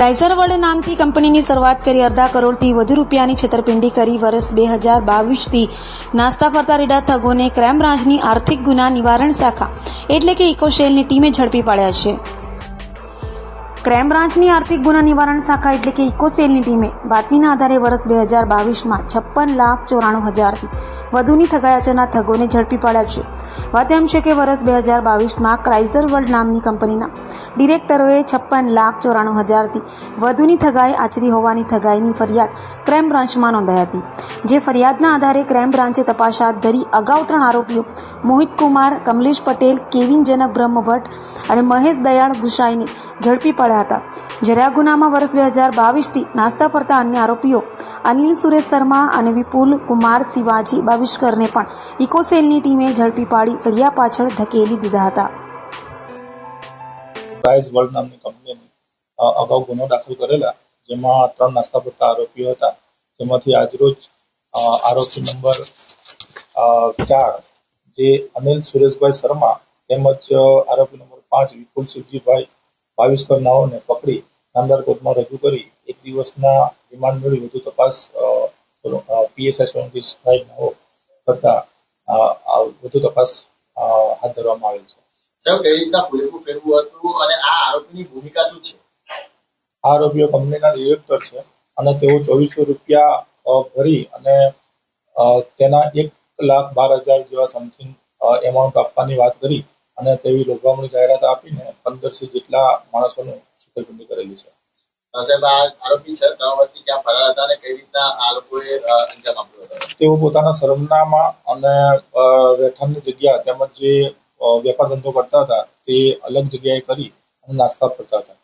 Riser world નામથી કંપનીની શરૂઆત કરી અડધા કરોડથી વધુ રૂપિયાની છેતરપિંડી કરી વર્ષ બે હજાર બાવીસથી. નાસ્તા ફરતા રેડા થગોને ક્રાઇમ બ્રાન્ચની આર્થિક ગુના નિવારણ શાખા. એટલે કે ઇકોશેલની ટીમે ઝડપી પાડ્યા છે. ક્રાઇમ બ્રાન્ચની આર્થિક ગુના નિવારણ શાખા એટલે કે ઇકોસેલની ટીમે બાતમીના આધારે વર્ષ બે હજાર બાવીસમાં છપ્પન લાખ ચોરાણું હજારથી વધુની થગાયાચના થગોને ઝડપી પાડ્યા છે. વાત એમ છે કે વર્ષ બે હજાર બાવીસમાં ક્રાઇઝર વર્લ્ડ નામની કંપનીના ડિરેક્ટરોએ છપ્પન લાખ ચોરાણું હજારથી વધુની થગાઈ આચરી હોવાની થગાઈની ફરિયાદ ક્રાઇમ બ્રાન્ચમાં નોંધાઈ હતી. જે ફરિયાદના આધારે ક્રાઇમ બ્રાન્ચે તપાસ હાથ ધરી અગાઉ ત્રણ આરોપીઓ મોહિત કુમાર કમલેશ પટેલ, કેવિન જનક બ્રહ્મભટ્ટ અને મહેશ દયાળ ગુસાઈને ઝડપી પડ્યા હતા. જ્યારે ગુનામાં વર્ષ બે હજાર બાવીસથી નાસ્તા ફરતા અન્ય આરોપીઓ અનિલ સુરેશ શર્મા અને વિપુલ કુમાર શિવાજી બાવિષ્કરને પણ ઇકોસેલની ટીમે ઝડપી પાડી સળિયા પાછળ ધકેલી દીધા હતા. પ્રાઇઝ વર્લ્ડ નામની કંપનીની અગાઉ ગુનો દાખલ કરેલા, જેમાં ત્રણ નાસ્તા ફરતા આરોપીઓ હતા. જેમાંથી આજરોજ આરોપી નંબર ચાર, જે અનિલ સુરેશભાઈ શર્મા તેમજ આરોપી નંબર પાંચ વિપુલ શિવજીભાઈ બાવીસકર નાઓને પકડી નામદાર કોર્ટમાં રજૂ કરી એક દિવસના રિમાન્ડ મેળવી વધુ તપાસ પીએસઆઈ સોલંકી સાહેબ નાઓ કરતા વધુ તપાસ હાથ ધરવામાં આવેલ છે. સાહેબ કઈ રીતના ખુલેખું ફેરવું હતું અને આ આરોપીની ભૂમિકા શું છે? આ આરોપીઓ કંપનીના ડિરેક્ટર છે અને તેઓ ચોવીસો રૂપિયા ભરી અને તેના એક લાખ બાર હજાર જેવા સમથિંગ એમાઉન્ટ આપવાની વાત કરી અને તેવી લોભામણી જાહેરાત આપીને પંદરસો જેટલા માણસોનું છેતરપિંડી કરેલી છે. સાહેબ આ આરોપી છે ત્રણ વર્ષથી ક્યાં ફરાર હતા અને કઈ રીતના આ લોકોએ અંજામ આપ્યો હતો? તેઓ પોતાના સરનામા અને રહેઠાણની જગ્યા તેમજ જે વેપાર ધંધો કરતા હતા તે અલગ જગ્યાએ કરી અને નાસ્તા ફરતા હતા.